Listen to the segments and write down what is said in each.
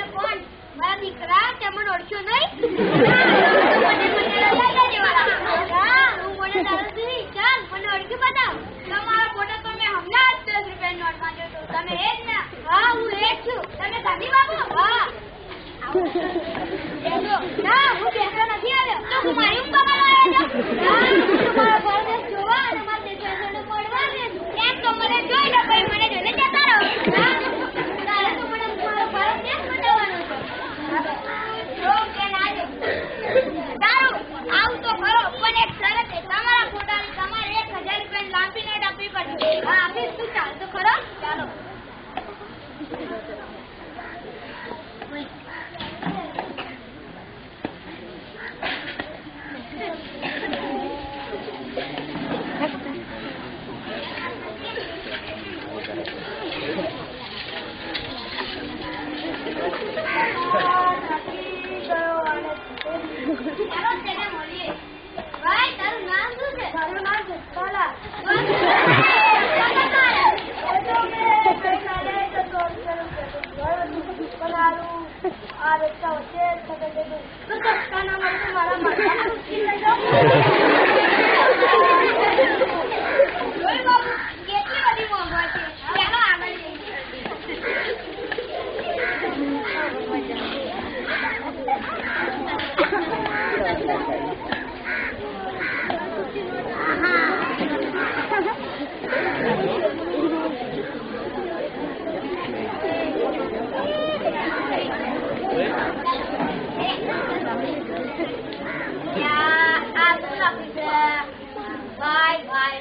તમે કોણ? મારા દીકરા તમે ઓળખ્યો નહીં? હું, મને ચાલ મને ઓળખી બતાવ મારા ફોટો તો મેં હમણાં જ દસ રૂપિયાની નોટ માંગ્યો હતો. તમે એ જ ને હા, હું 他的照片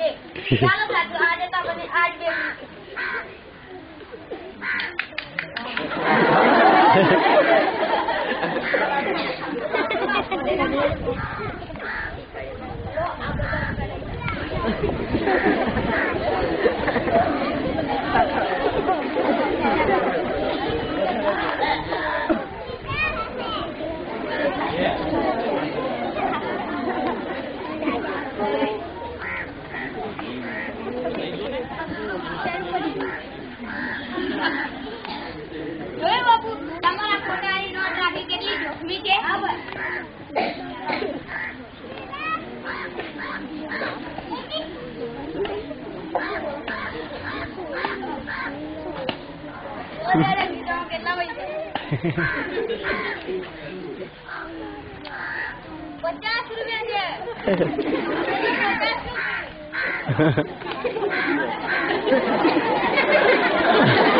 Dick. Lalo na, doon ito ako ni Thank you. 我家那吃面去。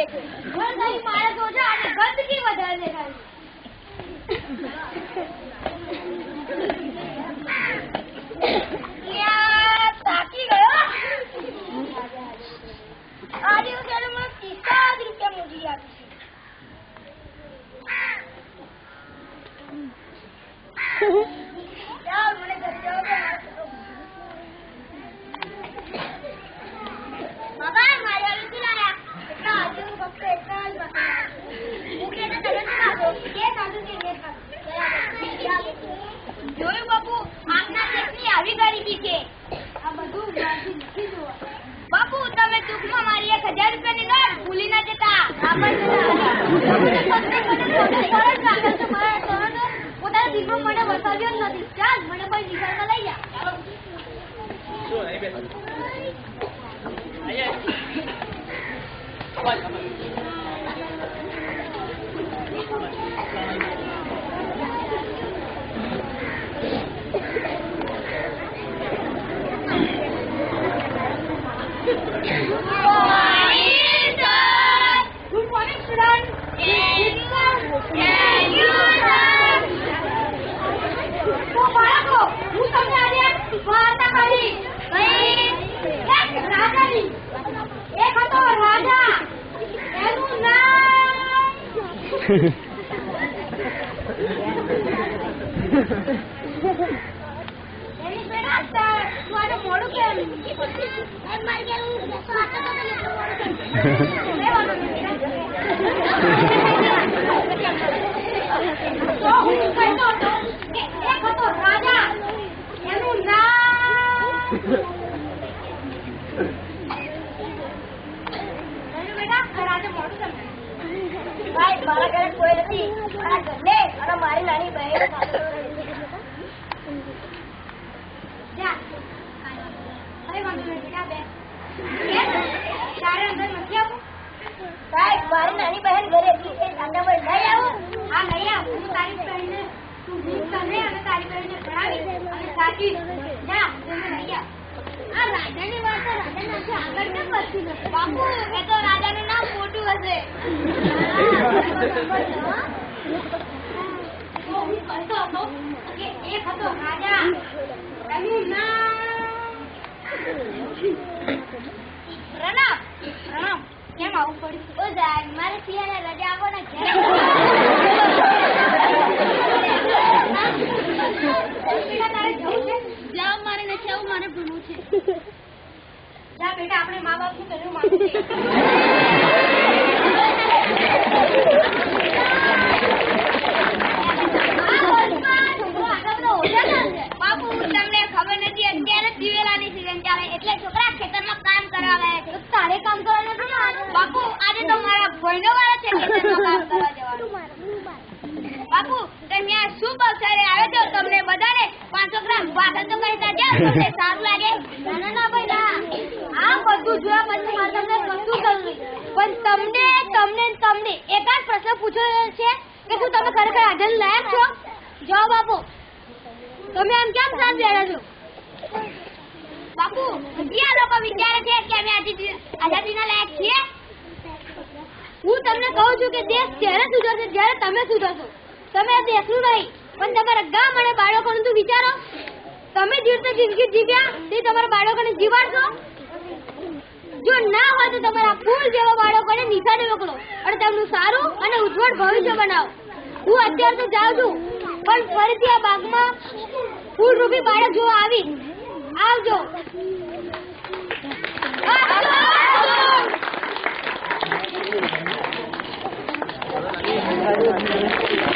દેખે ઘર નહીં માણસ ગંદકી વધારે દેખાય જોયું બાપુ? આમના દેશની આવી ગરીબી છે. આ બધું બાપુ, તમે ટૂંકમાં મારી એક હજાર રૂપિયાની નોટ ભૂલી ના જતા. પોતાનો દીકરો મને વસાવ્યો જ નથી. ચાલ, મને કોઈ রাজা? এমন না। મારી ઘેર એટલે નથી. મારા ઘરે કોઈ નથી મારા ઘરને અને મારી નાની બહેન છે. આવવું? મારી નાની બહેન ઘરે હતી એ સાંજે પર લઈ આવું હા લઈ આવું તારી બહેનને કેમ પ્રણામ. પ્રણામ. કેમ આવું પડ્યું? મારે સિયાને રજા આપો ને તારે જવું છે જાવ મારે નથી આવું મારે ભણવું છે જા બેટા આપણે મા બાપનું કર્યું? માનવું બાપુ તમને ખબર નથી અત્યારે દિવેલાની સીઝન ચાલે એટલે છોકરા ખેતરમાં કામ કરવા ગયા છે. તારે કામ કરવાનું નથી બાપુ આજે તો મારા ભાઈનો વાળો છે ખેતરમાં કામ કરવા જવાનું. બાપુ તમે આ શુભ અવસરે આવે તો તમને બધાને પાંચસો ગ્રામ ભાષણ તો જાઓ સારું લાગે. ના ના ભાઈ આ બધું જોયા પછી મારે તમને કશું કરવું પણ તમને તમને તમને એકાદ પ્રશ્ન પૂછ્યો છે કે શું તમે ખરેખર આદન લાયક છો? જવાબ આપો. તમે આમ કેમ સાથ બેઠા છો? બાપુ આ લોકો વિચારે છે કે અમે આઝાદી આઝાદીના લાયક છીએ? હું તમને કહું છું કે દેશ ત્યારે સુધરશે, જ્યારે તમે સુધરશો. તમે દેશનું નહીં, પણ તમારા ગામ અને બાળકોનું તો વિચારો. તમે જે રીતે જિંદગી જીવ્યા, તે તમારા બાળકોને જીવાડશો. જો ના હોય તો તમારા ફૂલ જેવા બાળકોને નિશાળે મોકલો અને તેમનું સારું અને ઉજ્જવળ ભવિષ્ય બનાવો. હું અત્યારે તો જાઉં છું, પણ ફરીથી આ બાગમાં ફૂલ રૂપી બાળક જોવા આવી. આવજો આવજો.